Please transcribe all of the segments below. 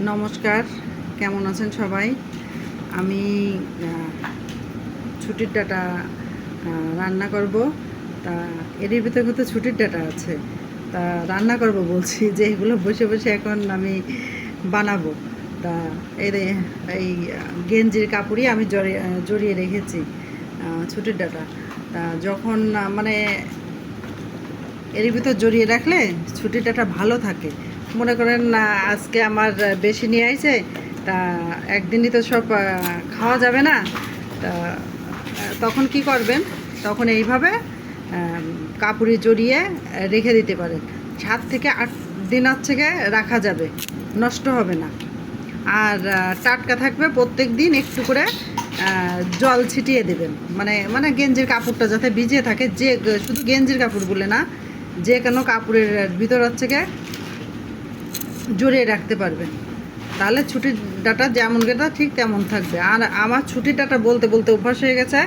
নমস্কার, কেমন আছেন সবাই? আমি ছুটির ডাটা রান্না করব। তা, এরই ভিতরে কিন্তু ছুটির ডাটা আছে। তা, রান্না করব বলছি যে এগুলো বসে বসে এখন আমি বানাবো। তা, এই রে- এই, গেঞ্জির কাপড়ই আমি জড়িয়ে জড়িয়ে রেখেছি ছুটির ডাটা। তা, যখন মানে এর ভিতর জড়িয়ে রাখলে ছুটির ডাটা ভালো থাকে। মনে করেন, না, আজকে আমার বেশি নিয়ে আইছে, তা একদিনই তো সব খাওয়া যাবে না। তা, তখন কি করবেন? তখন এইভাবে কাপড়ে জড়িয়ে রেখে দিতে পারেন। সাত থেকে আট দিন থেকে রাখা যাবে, নষ্ট হবে না। আর টাটকা থাকবে, প্রত্যেক দিন একটু করে জল ছিটিয়ে দেবেন। মানে মানে গেঞ্জির কাপড়টা যাতে ভিজে থাকে, যে, শুধু গেঞ্জির কাপড় বলে না, যে কোনো কাপড়ের ভিতর হচ্ছে জড়িয়ে রাখতে পারবেন তাহলে ছুটির ডাটা যেমন গেটা ঠিক তেমন থাকবে। আর আমার ছুটির ডাটা বলতে বলতে অভ্যাস হয়ে গেছে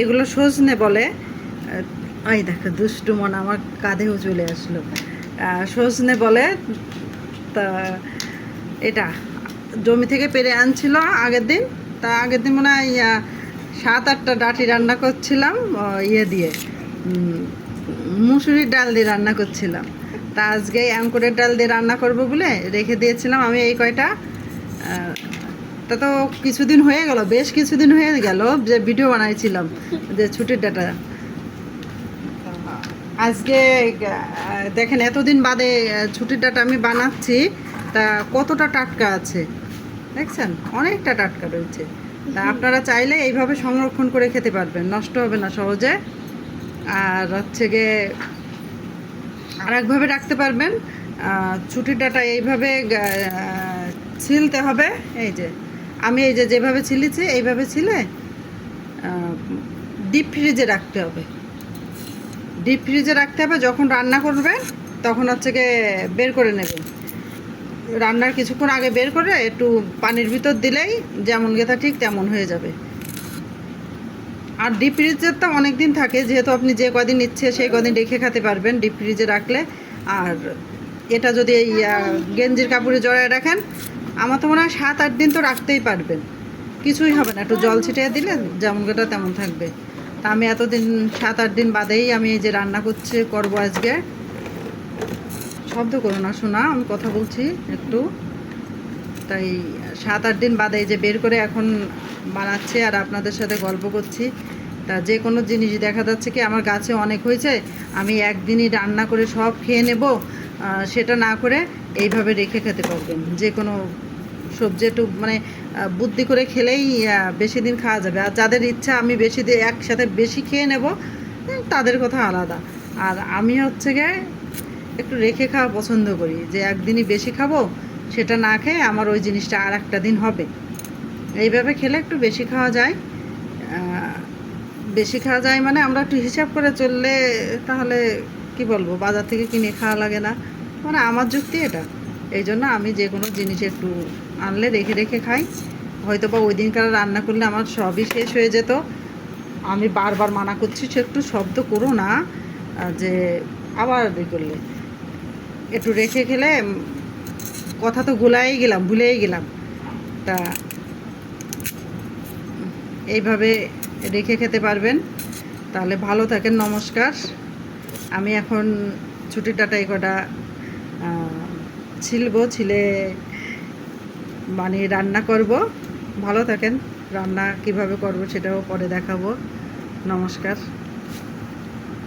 এগুলো সজনে বলে। আহ, এই দেখো দুষ্টু মন আমার কাঁধেও চলে আসলো। সজনে বলে তা এটা জমি থেকে পেরে আনছিল আগের দিন। তা আগের দিন মনে হয় সাত আটটা ডাটি রান্না করছিলাম ইয়ে দিয়ে মুসুরির ডাল দিয়ে রান্না করছিলাম। তা আজকে অ্যাঙ্কুরের ডাল দিয়ে রান্না করব বলে রেখে দিয়েছিলাম আমি এই কয়টা। তা তো কিছুদিন হয়ে গেল, বেশ কিছুদিন হয়ে গেল যে ভিডিও বানাইছিলাম যে ছুটির ডাটা আজকে দেখেন এতদিন বাদে ছুটির ডাটা আমি বানাচ্ছি, তা কতটা টাটকা আছে? দেখছেন? অনেকটা টাটকা রয়েছে। তা আপনারা চাইলে এইভাবে সংরক্ষণ করে খেতে পারবেন, নষ্ট হবে না সহজে। আর হচ্ছে গিয়ে আরেকভাবে রাখতে পারবেন। ছুটির ডাটা এইভাবে ছিলতে হবে। এই যে, আমি এই যে যেভাবে ছিলেছি, এইভাবে ছিলে ডিপ ফ্রিজে রাখতে হবে। ডিপ ফ্রিজে রাখতে হবে, যখন রান্না করবেন, তখন হচ্ছে গিয়ে বের করে নেবেন। রান্নার কিছুক্ষণ আগে বের করে একটু পানির ভিতর দিলেই যেমন গেথা ঠিক তেমন হয়ে যাবে। আর ডিপ ফ্রিজের তো অনেক দিন থাকে, যেহেতু আপনি যে কদিন ইচ্ছে সেই কদিন রেখে খেতে পারবেন ডিপ ফ্রিজে রাখলে। আর এটা যদি এই গেঞ্জির কাপড়ে জড়ায় রাখেন, আমার তো মনে হয় সাত আট দিন তো রাখতেই পারবেন। কিছুই হবে না, একটু জল ছিটিয়ে দিলে যেমন গোটা তেমন থাকবে। তা আমি এতদিন, সাত আট দিন বাদেই আমি এই যে রান্না করছি, করব আজকে। শব্দ করো না, শোনা, আমি কথা বলছি একটু। তাই সাত আট দিন বাদে যে বের করে এখন বানাচ্ছি আর আপনাদের সাথে গল্প করছি। তা যে কোনো জিনিস দেখা যাচ্ছে কি আমার গাছে অনেক হয়েছে, আমি একদিনই রান্না করে সব খেয়ে নেব সেটা না করে এইভাবে রেখে খেতে পারবেন যে কোনো সবজি একটু মানে বুদ্ধি করে খেলেই বেশি দিন খাওয়া যাবে। আর যাদের ইচ্ছা আমি বেশি দিন একসাথে বেশি খেয়ে নেব তাদের কথা আলাদা। আর আমি হচ্ছে গিয়ে একটু রেখে খাওয়া পছন্দ করি। যে একদিনই বেশি খাব, সেটা না খেয়ে আমার ওই জিনিসটা আর একটা দিন হবে। এইভাবে খেলে একটু বেশি খাওয়া যায়। বেশি খাওয়া যায় মানে আমরা একটু হিসাব করে চললে তাহলে কি বলব, বাজার থেকে কিনে খাওয়া লাগে না। মানে আমার যুক্তি এটা। এই জন্য আমি যে কোনো জিনিস একটু আনলে রেখে রেখে খাই। হয়তো বা ওই দিনকার রান্না করলে আমার সবই শেষ হয়ে যেত। আমি বারবার মানা করছি, সে একটু শব্দ করো না যে আবার ই করলে। একটু রেখে খেলে কথা তো গুলাই গেলাম, ভুলেই গেলাম। তা এইভাবে রেখে খেতে পারবেন। তাহলে ভালো থাকেন, নমস্কার। আমি এখন ছুটির ডাটা কটা ছিলব ছিলবো, ছিলে মানে রান্না করব। ভালো থাকেন, রান্না কীভাবে করব সেটাও পরে দেখাবো। নমস্কার।